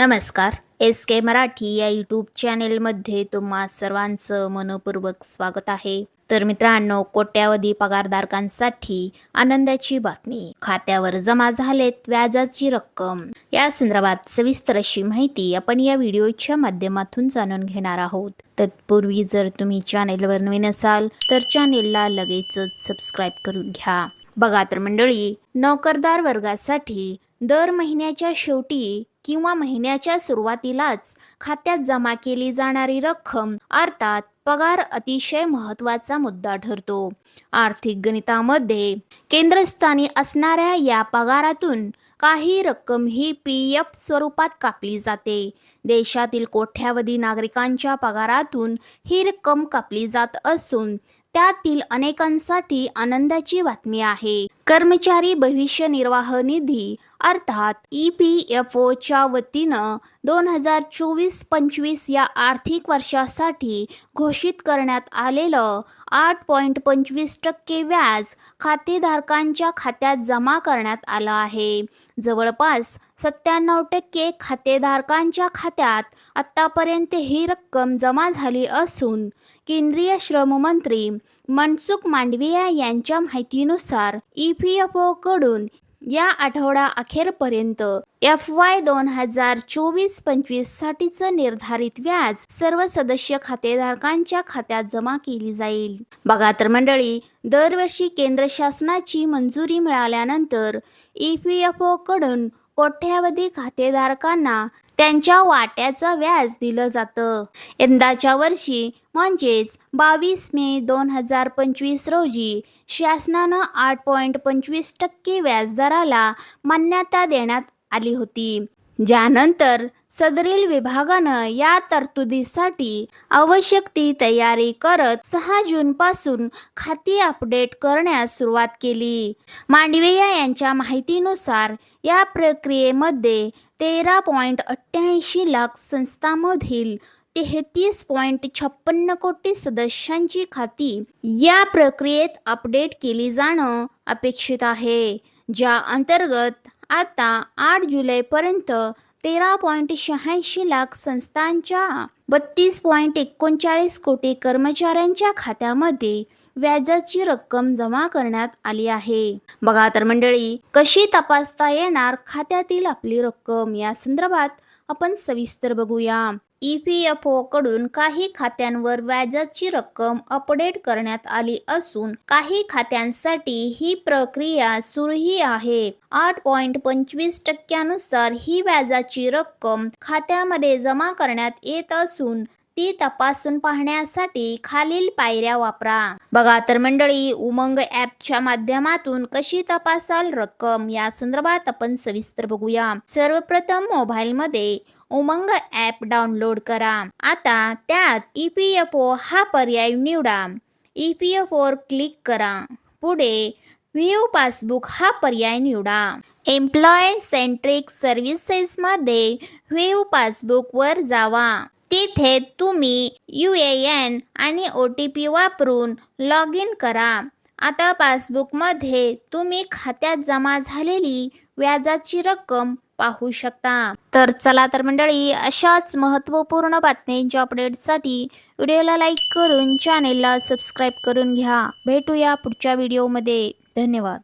नमस्कार. एस के मराठी या यूट्यूब चॅनेलमध्ये तुम्हा सर्वांचं मनपूर्वक स्वागत आहे. तर मित्रांनो कोट्यावधी पगारधारकांसाठी आनंदाची बातमी. खात्यावर जमा झालेत व्याजाची रक्कम. या संदर्भात सविस्तर अशी माहिती आपण या व्हिडिओच्या माध्यमातून जाणून घेणार आहोत. तत्पूर्वी जर तुम्ही चॅनेलवर नवीन असाल तर चॅनेलला लगेचच सबस्क्राईब करून घ्या. बघा तर मंडळी नोकरदार वर्गासाठी दर महिन्याच्या शेवटी किंवा महिन्याच्या सुरुवातीलाच खात्यात जमा केली जाणारी रक्कम अर्थात पगार अतिशय महत्त्वाचा मुद्दा ठरतो. आर्थिक गणितामध्ये केंद्रस्थानी असणाऱ्या या पगारातून काही रक्कम ही पी एफ स्वरूपात कापली जाते. देशातील कोट्यावधी नागरिकांच्या पगारातून ही रक्कम कापली जात असून त्यातील अनेकांसाठी आनंदाची बातमी आहे. कर्मचारी भविष्य निर्वाह निधी अर्थात ई पी एफ ओच्या वतीनं दोन हजार चोवीस पंचवीस या आर्थिक वर्षासाठी घोषित करण्यात आलेलं आठ पॉईंट पंचवीस टक्के व्याज खातेधारकांच्या खात्यात जमा करण्यात आलं आहे. जवळपास सत्त्याण्णव टक्के खातेधारकांच्या खात्यात आत्तापर्यंत ही रक्कम जमा झाली असून केंद्रीय श्रममंत्री मनसुख मांडविया यांच्या माहितीनुसार ई पी एफ ओकडून या आठवडा अखेरपर्यंत एफ वाय दोन हजार चोवीस पंचवीस साठीचं निर्धारित व्याज सर्व सदस्य खातेधारकांच्या खात्यात जमा केली जाईल. बघा तर मंडळी दरवर्षी केंद्र शासनाची मंजुरी मिळाल्यानंतर ई पी एफ ओकडून कोट्यावधी खातेधारकांना त्यांच्या वाट्याचं व्याज दिलं जातं. यंदाच्या वर्षी म्हणजेच बावीस मे दोन हजार पंचवीस रोजी शासनानं आठ पॉईंट पंचवीस टक्के व्याजदराला मान्यता देण्यात आली होती. ज्यानंतर सदरील विभागानं या तरतुदीसाठी आवश्यक ती तयारी करत सहा जूनपासून खाती अपडेट करण्यास सुरुवात केली. मांडविया यांच्या माहितीनुसार या प्रक्रियेमध्ये तेरा पॉईंट अठ्ठ्याऐंशी लाख संस्थांमधील तेहतीस पॉईंट छप्पन्न कोटी सदस्यांची खाती या प्रक्रियेत अपडेट केली जाणं अपेक्षित आहे. ज्या अंतर्गत आता आठ जुलैपर्यंत तेरा पॉईंट शहाऐंशी लाख संस्थांच्या बत्तीस पॉईंट एकोणचाळीस कोटी कर्मचाऱ्यांच्या खात्यामध्ये व्याजाची रक्कम जमा करण्यात आली आहे. बघा तर मंडळी कशी तपासता येणार खात्यातील आपली रक्कम? या संदर्भात आपण सविस्तर बघूया. ई पी एफ ओकडून काही खात्यांवर व्याजाची रक्कम अपडेट करण्यात आली असून काही खात्यांसाठी ही प्रक्रिया सुरूही आहे. आठ पॉईंट पंचवीस टक्क्यानुसार ही व्याजाची रक्कम खात्यामध्ये जमा करण्यात येत असून ती तपासून पाहण्यासाठी खालील पायऱ्या वापरा. बघा तर मंडळी उमंग ॲपच्या माध्यमातून कशी तपासाल रक्कम? या संदर्भात आपण सविस्तर बघूया. सर्वप्रथम मोबाईलमध्ये उमंग ॲप डाउनलोड करा. आता त्यात ई पी एफ ओ हा पर्याय निवडा. E P F over click करा. पुढे व्ह्यू पासबुक हा पर्याय निवडा. एम्प्लॉय सेंट्रिक सर्व्हिसेसमध्ये व्ह्यू पासबुकवर जावा. तिथे तुम्ही यू ए एन आणि ओ टी पी वापरून लॉग इन करा. आता पासबुकमध्ये तुम्ही खात्यात जमा झालेली व्याजाची रक्कम पाहू शकता. तर चला तर मंडळी अशाच महत्त्वपूर्ण बातम्यांच्या अपडेटसाठी व्हिडिओला लाईक करून चॅनेलला सबस्क्राईब करून घ्या. भेटूया पुढच्या व्हिडिओमध्ये धन्यवाद.